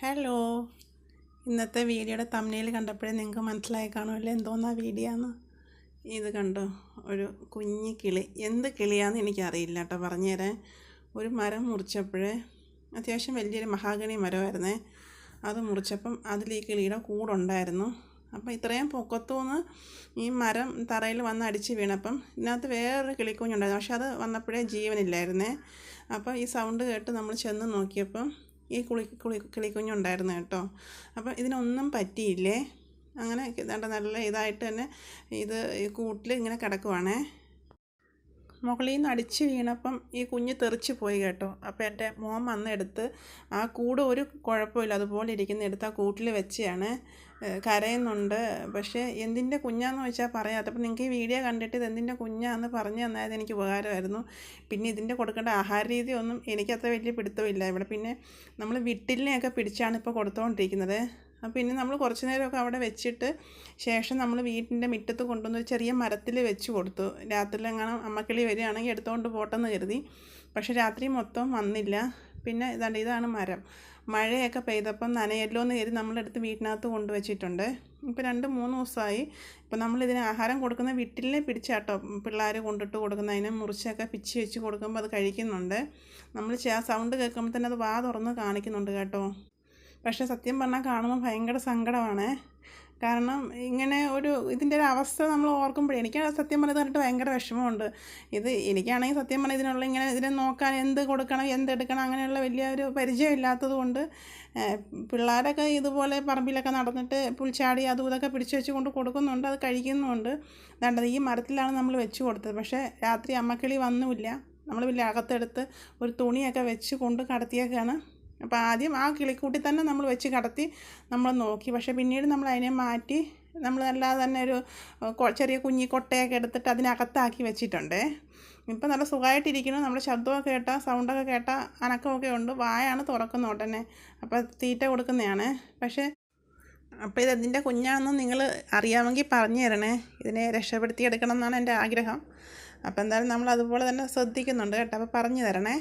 Hello ഇന്നത്തെ വീഡിയോയുടെ തമ്മിൽ കണ്ടപ്പോഴേ നിങ്ങൾക്ക് മനസ്സിലായി കാണുമല്ലോ എന്തോന്നാ വീഡിയോ എന്ന് ഇത് കണ്ടോ? ഒരു കുഞ്ഞു കിളി. എന്ത് കിളിയാന്ന് എനിക്കറിയില്ല കേട്ടോ പറഞ്ഞുതരാൻ ഒരു മരം മുറിച്ചപ്പോഴേ അത്യാവശ്യം വലിയൊരു മഹാഗണി മരമായിരുന്നേ. അത് മുറിച്ചപ്പം അതിൽ ഈ കിളിയുടെ കൂടുണ്ടായിരുന്നു. അപ്പം ഇത്രയും പൊക്കത്തുനിന്ന് ഈ മരം തറയിൽ വന്ന് അടിച്ച് വീണപ്പം ഇതിനകത്ത് വേറൊരു കിളിക്കുഞ്ഞുണ്ടായിരുന്നു. പക്ഷെ അത് വന്നപ്പോഴേ ജീവനില്ലായിരുന്നേ. അപ്പോൾ ഈ സൗണ്ട് കേട്ട് നമ്മൾ ചെന്ന് നോക്കിയപ്പം ഈ കുളി കുളി കിളിക്കുഞ്ഞുണ്ടായിരുന്നു കേട്ടോ. അപ്പം ഇതിനൊന്നും പറ്റിയില്ലേ? അങ്ങനെ നല്ല ഇതായിട്ട് തന്നെ ഇത് കൂട്ടിൽ ഇങ്ങനെ കിടക്കുവാണേ. മുകളിൽ നിന്ന് അടിച്ച് വീണപ്പം ഈ കുഞ്ഞ് തെറിച്ച് പോയി കേട്ടോ. അപ്പോൾ എന്റെ മോൻ വന്ന് എടുത്ത് ആ കൂട് ഒരു കുഴപ്പമില്ല അതുപോലെ ഇരിക്കുന്ന എടുത്ത് ആ കൂട്ടിൽ വെച്ചാണ് കരയുന്നുണ്ട്. പക്ഷേ എന്തിന്റെ കുഞ്ഞാന്ന് വെച്ചാൽ പറയാത്ത അപ്പോൾ നിങ്ങൾക്ക് ഈ വീഡിയോ കണ്ടിട്ട് ഇത് എന്തിന്റെ കുഞ്ഞാന്ന് പറഞ്ഞു തന്നായത് എനിക്ക് ഉപകാരമായിരുന്നു. പിന്നെ ഇതിന്റെ കൊടുക്കേണ്ട ആഹാര രീതി ഒന്നും എനിക്കത്ര വലിയ പിടുത്തമില്ല. ഇവിടെ പിന്നെ നമ്മൾ വിട്ടിലിനെയൊക്കെ പിടിച്ചാണ് ഇപ്പോൾ കൊടുത്തുകൊണ്ടിരിക്കുന്നത് പിന്നെ നമ്മൾ കുറച്ച് നേരമൊക്കെ അവിടെ വെച്ചിട്ട് ശേഷം നമ്മൾ വീട്ടിന്റെ മുറ്റത്ത് കൊണ്ടുവന്ന് ഒരു ചെറിയ മരത്തിൽ വെച്ച് കൊടുത്തു. രാത്രി എങ്ങനെ അമ്മക്കിളി വരികയാണെങ്കിൽ എടുത്തുകൊണ്ട് പോട്ടെന്ന് കരുതി. പക്ഷേ രാത്രി മൊത്തം വന്നില്ല. പിന്നെ ഇതാണ്ട് ഇതാണ് മരം. മഴയൊക്കെ പെയ്തപ്പം നനയല്ലോ എന്ന് കരുതി നമ്മളെടുത്ത് വീട്ടിനകത്ത് കൊണ്ടുവച്ചിട്ടുണ്ട് ഇപ്പോൾ രണ്ട് മൂന്ന് ദിവസമായി. ഇപ്പോൾ നമ്മളിതിന് ആഹാരം കൊടുക്കുന്ന വീട്ടിലെ പിടിച്ചാട്ടോ പിള്ളേർ കൊണ്ടിട്ട് കൊടുക്കുന്നതിന് മുറിച്ചൊക്കെ പിച്ച് വെച്ച് കൊടുക്കുമ്പോൾ അത് കഴിക്കുന്നുണ്ട്. നമ്മൾ ആ സൗണ്ട് കേൾക്കുമ്പോൾ തന്നെ അത് വാ തുറന്ന് കാണിക്കുന്നുണ്ട് കേട്ടോ. പക്ഷേ സത്യം പറഞ്ഞാൽ കാണുമ്പോൾ ഭയങ്കര സങ്കടമാണ്. കാരണം ഇങ്ങനെ ഒരു ഇതിന്റെ ഒരു അവസ്ഥ നമ്മൾ ഓർക്കുമ്പോഴേ എനിക്ക് സത്യം പറഞ്ഞത് കണ്ടിട്ട് ഭയങ്കര വിഷമമുണ്ട്. ഇത് എനിക്കാണെങ്കിൽ സത്യം പറഞ്ഞാൽ ഇതിനുള്ള ഇങ്ങനെ ഇതിനെ നോക്കാൻ എന്ത് കൊടുക്കണം എന്തെടുക്കണം അങ്ങനെയുള്ള വലിയ ഒരു പരിചയം ഇല്ലാത്തത് കൊണ്ട് പിള്ളേരൊക്കെ ഇതുപോലെ പറമ്പിലൊക്കെ നടന്നിട്ട് പുൽച്ചാടി അതും ഇതൊക്കെ പിടിച്ച് വെച്ച് കൊണ്ട് കൊടുക്കുന്നുണ്ട് അത് കഴിക്കുന്നുണ്ട് വേണ്ടത് ഈ മരത്തിലാണ് നമ്മൾ വെച്ച് കൊടുത്തത്. പക്ഷേ രാത്രി അമ്മക്കിളി വന്നുമില്ല. നമ്മൾ വലിയ അകത്തെടുത്ത് ഒരു തുണിയൊക്കെ വെച്ച് കൊണ്ട് കടത്തിയേക്കാണ്. അപ്പോൾ ആദ്യം ആ കിളിക്കൂട്ടി തന്നെ നമ്മൾ വെച്ച് കടത്തി നമ്മൾ നോക്കി. പക്ഷേ പിന്നീട് നമ്മൾ അതിനെ മാറ്റി നമ്മൾ അല്ലാതെ തന്നെ ഒരു ചെറിയ കുഞ്ഞി കൊട്ടയൊക്കെ എടുത്തിട്ട് അതിനകത്താക്കി വെച്ചിട്ടുണ്ട്. ഇപ്പം നല്ല സുഖമായിട്ടിരിക്കുന്നു. നമ്മുടെ ശബ്ദമൊക്കെ കേട്ടാൽ സൗണ്ടൊക്കെ കേട്ടാൽ അനക്കമൊക്കെ ഉണ്ട്. വായാണ് തുറക്കുന്ന ഉടനെ. അപ്പോൾ തീറ്റ കൊടുക്കുന്നതാണ്. പക്ഷേ അപ്പോൾ ഇത് ഇതിന്റെ കുഞ്ഞാണെന്ന് നിങ്ങൾ അറിയാമെങ്കിൽ പറഞ്ഞു തരണേ. ഇതിനെ രക്ഷപ്പെടുത്തി എടുക്കണം എന്നാണ് എന്റെ ആഗ്രഹം. അപ്പോൾ എന്തായാലും നമ്മൾ അതുപോലെ തന്നെ ശ്രദ്ധിക്കുന്നുണ്ട് കേട്ടോ. അപ്പോൾ പറഞ്ഞു തരണേ.